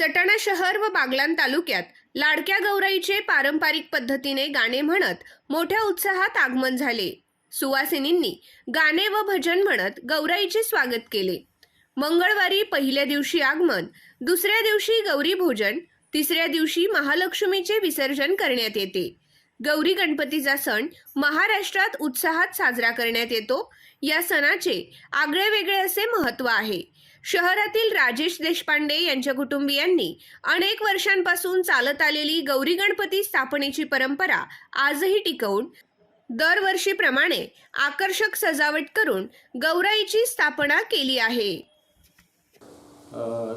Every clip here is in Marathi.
सटाणा शहर व बागलान तालुक्यात लाडक्या गौराईचे पारंपरिक पद्धतीने गाणे म्हणत मोठ्या उत्साहात आगमन झाले. सुवासिनींनी गाणे व भजन म्हणत गौराईचे स्वागत केले. मंगळवारी पहिल्या दिवशी आगमन दुसऱ्या दिवशी गौरी भोजन तिसऱ्या दिवशी महालक्ष्मीचे विसर्जन करण्यात येते. गौरी गणपतीचा सण महाराष्ट्रात उत्साहात साजरा करण्यात येतो. या सणाचे आगळे वेगळे असे महत्त्व आहे. शहरातील राजेश देशपांडे यांच्या कुटुंबियांनी अनेक वर्षांपासून चालत आलेली गौरी गणपती स्थापनेची परंपरा आजही टिकवून दरवर्षीप्रमाणे आकर्षक सजावट करून गौराईची स्थापना केली आहे.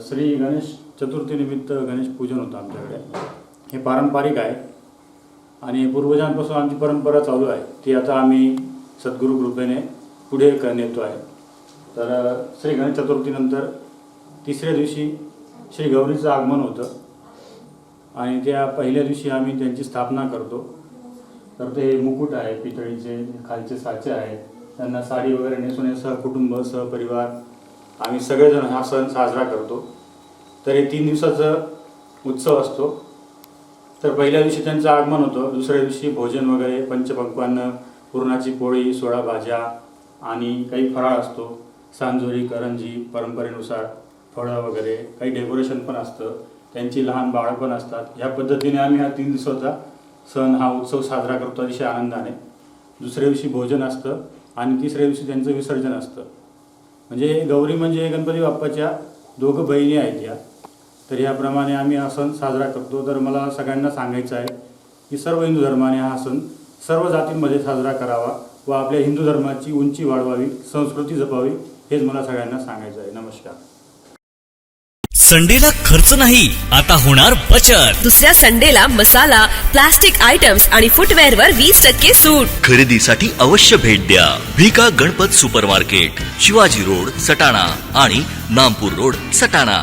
श्री गणेश चतुर्थीनिमित्त गणेश पूजन होतं आमच्याकडे. हे पारंपरिक आहे. आणि पूर्वजांपासून आमची परंपरा चालू आहे. ती आता आम्ही सद्गुरू कृपेने पुढे नेतो आहे. तर श्री गणेश चतुर्थीनंतर तिसऱ्या दिवशी श्री गौरीचं आगमन होतं. आणि त्या पहिल्या दिवशी आम्ही त्यांची स्थापना करतो. तर ते मुकुट आहे पितळीचे खालचे साचे आहेत. त्यांना साडी वगैरे नेसून सहकुटुंब सहपरिवार आम्ही सगळेजण हा सण साजरा करतो. तर हे तीन दिवसाचा उत्सव असतो. तर पहिल्या दिवशी त्यांचं आगमन होतं. दुसऱ्या दिवशी भोजन वगैरे पंचपक्वान्न पुरणाची पोळी सोळा भाज्या आणि काही फराळ असतो. सांजोरी करंजी परंपरेनुसार फळं वगैरे काही डेकोरेशन पण असतं. त्यांची लहान बाळं पण असतात. ह्या पद्धतीने आम्ही हा तीन दिवसाचा सण हा उत्सव साजरा करतो. अतिशय आनंदाने. दुसऱ्या दिवशी भोजन असतं आणि तिसऱ्या दिवशी त्यांचं विसर्जन असतं. म्हणजे गौरी म्हणजे गणपती बाप्पाच्या दोघं बहिणी आहेत या. तर याप्रमाणे आम्ही हा सण साजरा करतो. तर मला सगळ्यांना सांगायचं आहे की सर्व हिंदू धर्माने हा सण सर्व जातींमध्ये साजरा करावा व आपल्या हिंदू धर्माची उंची वाढवावी संस्कृती जपावी हेच मला सगळ्यांना सांगायचं आहे. नमस्कार. संडेला खर्च नाही आता होणार बचत. दुसऱ्या संडेला मसाला प्लास्टिक आयटम्स आणि फुटवेअर वर वीस टक्के सूट. खरेदीसाठी अवश्य भेट द्या. भिका गणपत सुपरमार्केट शिवाजी रोड सटाणा आणि नामपूर रोड सटाणा.